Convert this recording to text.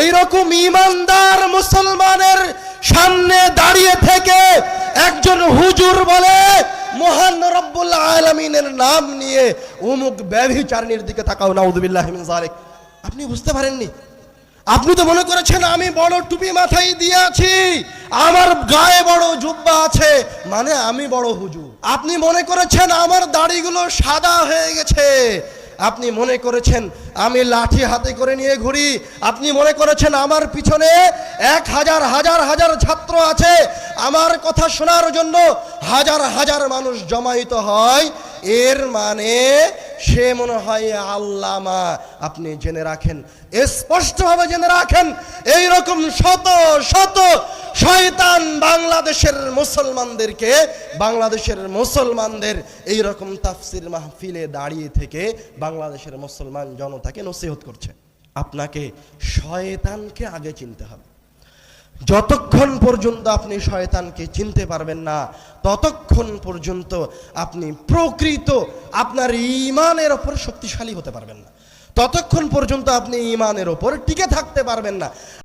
এইরকম ইমানদার মুসলমানের সামনে দাঁড়িয়ে থেকে একজন হুজুর বলে, মহান রব্বুল আলমিনের নাম নিয়ে অমুক ব্যভিচারণীর দিকে তাকাও নাউদুবিল্লাহ মিন আপনি বুঝতে পারেননি? আপনি তো মনে করেছেন, আমি বড় টুপি মাথায় দিয়ে আছি, আমার গায়ে বড় জুব্বা আছে। মানে আমি বড় হুজুর। আপনি মনে করেছেন, আমার দাড়িগুলো সাদা হয়ে গেছে। আপনি মনে করেছেন, আমি লাঠি হাতে করে নিয়ে ঘুরি। আপনি মনে করেছেন আমার পিছনে এক হাজার হাজার হাজার ছাত্র আছে? আমার কথা শোনার জন্য হাজার হাজার মানুষ জমায়িত হয়। এর মানে সে মনে হয় আল্লামা। আপনি জেনে রাখেন, স্পষ্টভাবে জেনে রাখেন এই রকম শত শত বাংলাদেশের মুসলমানদেরকে, বাংলাদেশের মুসলমানদের এই রকম তাফসির মাহফিলে দাঁড়িয়ে থেকে বাংলাদেশের মুসলমান জনতাকে নসিহত করছে। আপনাকে শয়তানকে আগে চিনতে হবে। যতক্ষণ পর্যন্ত আপনি শয়তানকে চিনতে পারবেন না, ততক্ষণ পর্যন্ত আপনি প্রকৃত আপনার ইমানের ওপর শক্তিশালী হতে পারবেন না। ততক্ষণ পর্যন্ত আপনি ইমানের ওপর টিকে থাকতে পারবেন না।